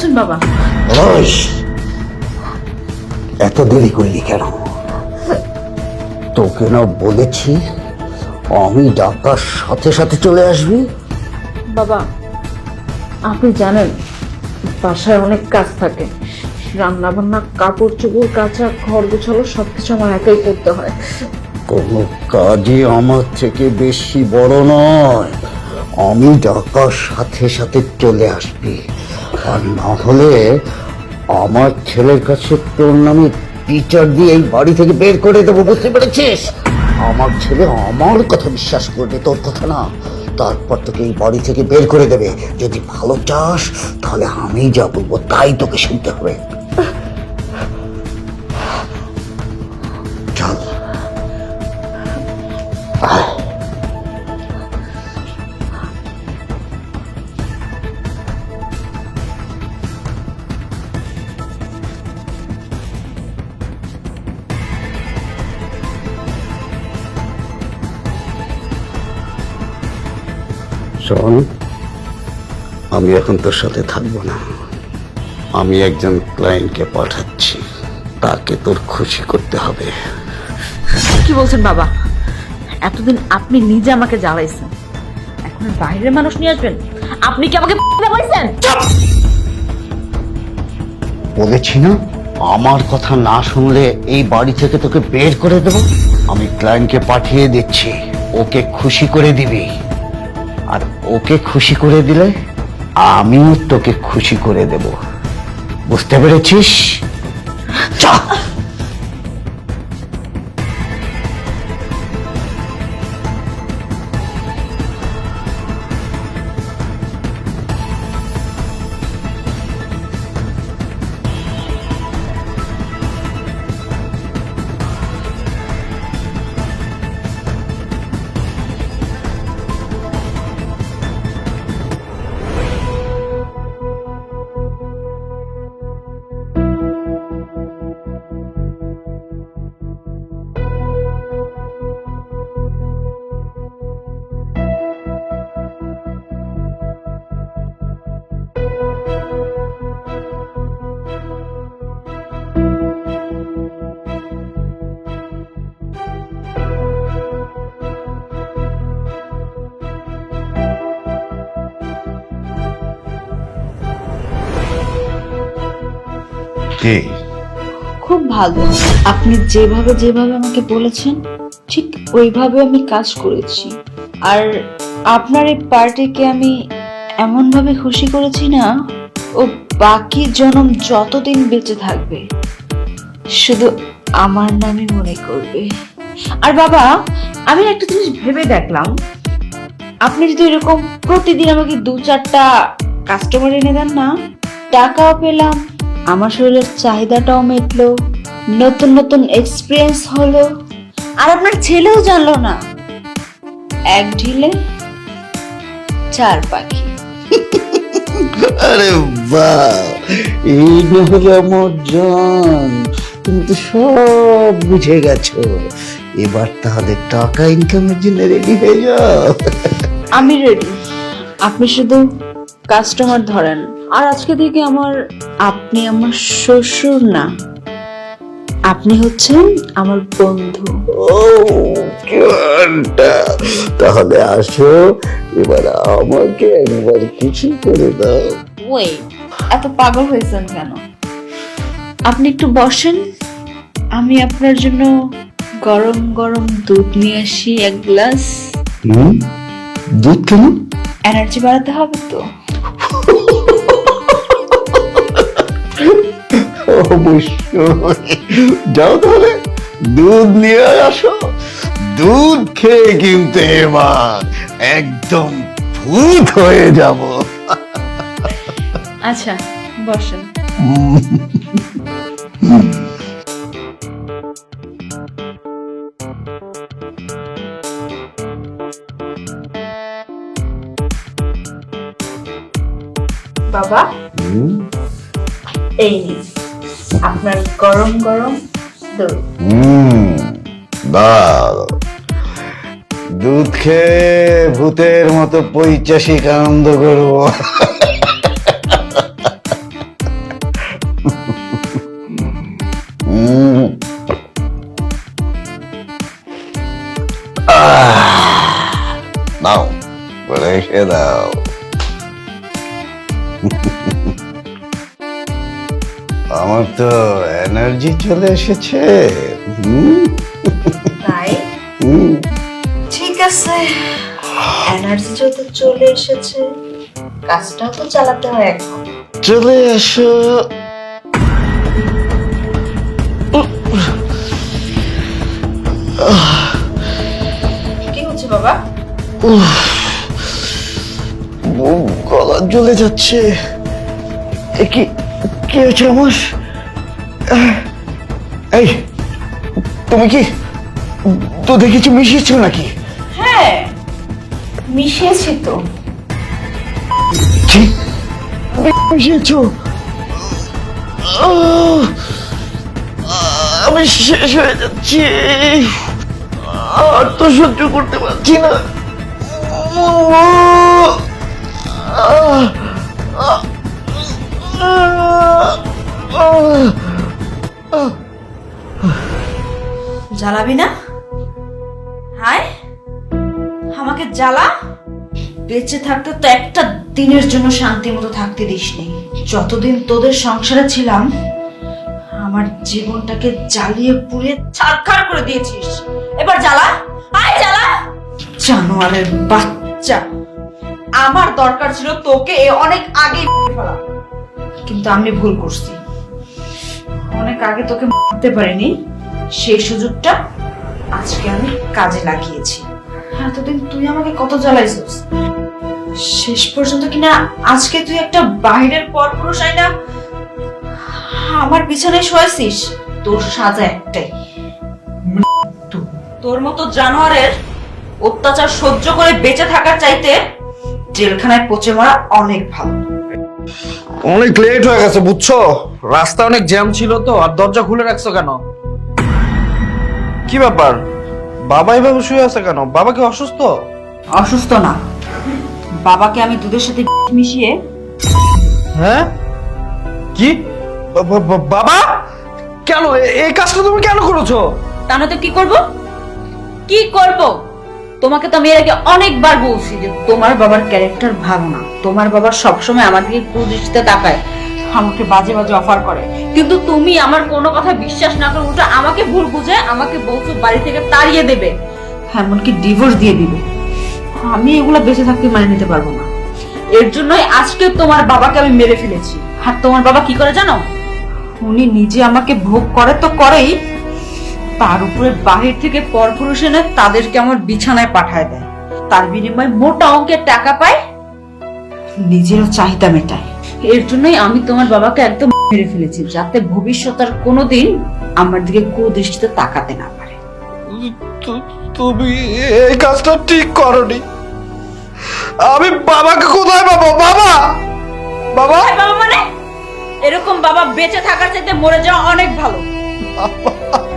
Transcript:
করছেন বাবা? এত দেরি করলি কেন? তোকে না বলেছি আমি ডাকার সাথে সাথে চলে আসবি? বাবা আপনি জানেন বাসায় অনেক কাজ থাকে। রান্না বান্না কাপড় চোপড় কাচা ঘর গোছালো সবকিছু আমার একাই করতে হয়। কোনো কাজে আমার থেকে বেশি বড় নয়। আমি ডাকার সাথে সাথে চলে আসবি। আর না হলে আমার ছেলের কাছে তোর নামে টিচার দিয়ে এই বাড়ি থেকে বের করে দেবো, বুঝতে পেরেছিস? আমার ছেলে আমার কথা বিশ্বাস করবে, তোর কথা না। তারপর তোকে এই বাড়ি থেকে বের করে দেবে। যদি ভালো চাস, তাহলে আমি যা বলব তাই তোকে শুনতে হবে। শোন আমি এখন তোর সাথে থাকব না। আমি একজন ক্লায়েন্টকে পাঠাচ্ছি তাকে তোর খুশি করতে হবে। কি বলছেন বাবা? এতদিন আপনি নিজে আমাকে জ্বালাইছেন। এখন বাইরের মানুষ নিয়ে আসবেন? আপনি কি আমাকে জ্বালাইছেন? বলেছি না আমার কথা না শুনলে এই বাড়ি থেকে তোকে বের করে দেব? আমি ক্লায়েন্টকে পাঠিয়ে দিচ্ছি ওকে খুশি করে দিবি। ওকে খুশি করে দিলে আমিও তোকে খুশি করে দেব। বুঝতে পেরেছিস? কে? খুব ভালো। আপনি যেভাবে যেভাবে আমাকে বলেছেন, ঠিক ওইভাবে আমি কাজ করেছি। আর আপনার এই পার্টিকে আমি এমনভাবে খুশি করেছি না, ও বাকি জনম যতদিন বেঁচে থাকবে, শুধু আমার নামই মনে করবে। আর বাবা, আমি একটা জিনিস ভেবে দেখলাম। আপনি যদি এরকম প্রতিদিন আমাকে দু চারটা কাস্টমার এনে দেন না, টাকাও পেলাম আমার শরীরের চাহিদাটাও মেটলো নতুন নতুন এক্সপিরিয়েন্স হলো আর আপনার ছেলেও জানলো না। এক ঢিলে চার পাখি। আরে বাহ এই না হলো আমার জান তুমি তো সব বুঝে গেছো। এবার তাহলে টাকা ইনকামের জন্য রেডি হয়ে যাও। আমি রেডি আপনি শুধু কাস্টমার ধরেন। আর আজকে থেকে আমার আপনি আমার শ্বশুর না। আপনি হচ্ছেন আমার বন্ধু। তাহলে আসো এবার আমাকে একবার কিছু করে দাও। ওই এত পাগল হয়েছেন কেন? আপনি একটু বসেন। আমি আপনার জন্য গরম গরম দুধ নিয়ে আসি এক গ্লাস। দুধ কেন? এনার্জি বাড়াতে হবে তো। অবশ্যই। যাও তাহলে দুধ নিয়ে আসো। দুধ খেয়ে কিন্তু এবার একদম ভূত হয়ে যাব। আচ্ছা বসেন। বাবা এই নিন। আপনার গরম গরম দুধ। খেয়ে ভূতের মতো পৈচাশিক আনন্দ করব। দাও রেখে দাও। আমার তো এনার্জি চলে এসেছে। তাই? ঠিক আছে। এনার্জি যত চলে এসেছে। কাজটাও তো চালাতে হয় এখন। চলে এসো। কি হচ্ছে বাবা? গলা জ্বলে যাচ্ছে। এ কি কি হয়েছে আমার? এই তুমি কি তো দেখেছি মিশিয়েছো নাকি? হ্যাঁ মিশিয়েছি তো। কি মিশিয়েছো? আমি শেষ হয়ে যাচ্ছি। আর তো সহ্য করতে পারছি না। জ্বালাবি না? হায়, আমাকে জ্বালা। বেঁচে থাকতে তো একটা দিনের জন্য শান্তি মতো থাকতে দিসনি। যতদিন তোদের সংসারে ছিলাম, আমার জীবনটাকে জ্বালিয়ে পুড়িয়ে ছারখার করে দিয়েছিস। এবার জ্বালা। আয় জ্বালা। জানোয়ারের বাচ্চা। আমার দরকার ছিল তোকে এ অনেক আগে ফেলা। কিন্তু আমি ভুল করছি। অনেক আগে তোকে মারতে পারিনি। সেই সুযোগটা আজকে আমি কাজে লাগিয়েছি। এতদিন তুই আমাকে কত জ্বালাইছিস? শেষ পর্যন্ত কিনা আজকে তুই একটা বাইরের পরপুরুষ আইনা আমার পিছনে শোয়াইছিস? তোর সাজা একটাই। তোর মতো জানোয়ারের অত্যাচার সহ্য করে বেঁচে থাকার চাইতে জেলখানায় পচে মরা অনেক ভালো। অনেক লেট হয়ে গেছে, বুঝছ? রাস্তা অনেক জ্যাম ছিল তো, আর দরজা খুলে রাখছো কেন? কি ব্যাপার? বাবা এভাবে শুয়ে আছে কেন? বাবা কি অসুস্থ? অসুস্থ না। বাবাকে আমি দুধের সাথে মিশিয়ে হ্যাঁ? কি? বাবা? কেন? এই কাজটা তুমি কেন করেছ? তা তো কি করব? কি করব? তোমাকে তো আমি এর আগে অনেকবার বলছি যে তোমার বাবার ক্যারেক্টার ভালো না। তোমার বাবা সবসময় আমার দিকে কুদৃষ্টিতে তাকায়। আমাকে বাজে বাজে অফার করে। কিন্তু তুমি আমার কোনো কথা বিশ্বাস না করে উল্টো আমাকে ভুল বুঝে আমাকে বলছো বাড়ি থেকে তাড়িয়ে দেবে। এমনকি ডিভোর্স দিয়ে দিবে। আমি এগুলো বেঁচে থাকতে মানে নিতে পারব না। এর জন্যই আজকে তোমার বাবাকে আমি মেরে ফেলেছি। আর তোমার বাবা কি করে জানো? উনি নিজে আমাকে ভোগ করে তো করেই, তার উপরে বাহির থেকে পরপুরুষ এনে তাদেরকে আমার বিছানায় পাঠায় দেয়। তার বিনিময়ে মোটা অঙ্কের টাকা পায়, নিজেরও চাহিদা মেটায়। এর জন্যই আমি তোমার বাবাকে একদম মেরে ফেলেছি যাতে ভবিষ্যতের কোনোদিন আমার দিকে কুদৃষ্টিতে তাকাতে না পারে। তুমি এই কাজটা ঠিক করনি। আমি বাবাকে কোথায় পাবো? বাবা! বাবা! বাবা মানে? এরকম বাবা বেঁচে থাকার চাইতে মরে যাওয়া অনেক ভালো। বাবা